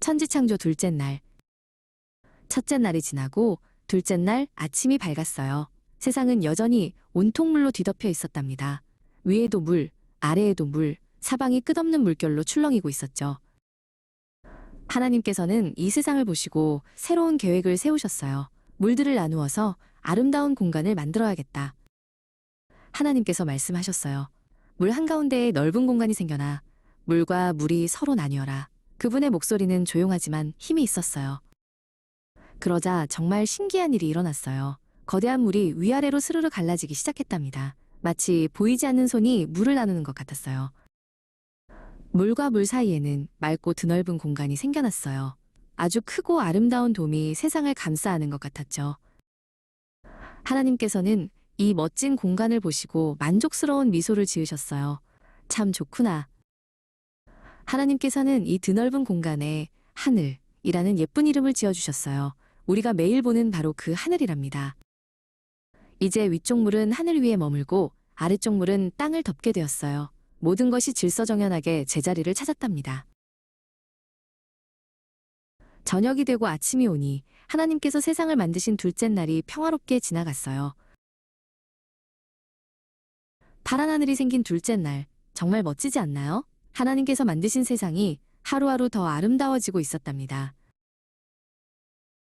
천지창조 둘째 날. 첫째 날이 지나고 둘째 날 아침이 밝았어요. 세상은 여전히 온통 물로 뒤덮여 있었답니다. 위에도 물, 아래에도 물, 사방이 끝없는 물결로 출렁이고 있었죠. 하나님께서는 이 세상을 보시고 새로운 계획을 세우셨어요. 물들을 나누어서 아름다운 공간을 만들어야겠다. 하나님께서 말씀하셨어요. 물 한가운데에 넓은 공간이 생겨나 물과 물이 서로 나뉘어라. 그분의 목소리는 조용하지만 힘이 있었어요. 그러자 정말 신기한 일이 일어났어요. 거대한 물이 위아래로 스르르 갈라지기 시작했답니다. 마치 보이지 않는 손이 물을 나누는 것 같았어요. 물과 물 사이에는 맑고 드넓은 공간이 생겨났어요. 아주 크고 아름다운 돔이 세상을 감싸하는 것 같았죠. 하나님께서는 이 멋진 공간을 보시고 만족스러운 미소를 지으셨어요. 참 좋구나. 하나님께서는 이 드넓은 공간에 하늘이라는 예쁜 이름을 지어주셨어요. 우리가 매일 보는 바로 그 하늘이랍니다. 이제 위쪽 물은 하늘 위에 머물고 아래쪽 물은 땅을 덮게 되었어요. 모든 것이 질서정연하게 제자리를 찾았답니다. 저녁이 되고 아침이 오니 하나님께서 세상을 만드신 둘째 날이 평화롭게 지나갔어요. 파란 하늘이 생긴 둘째 날, 정말 멋지지 않나요? 하나님께서 만드신 세상이 하루하루 더 아름다워지고 있었답니다.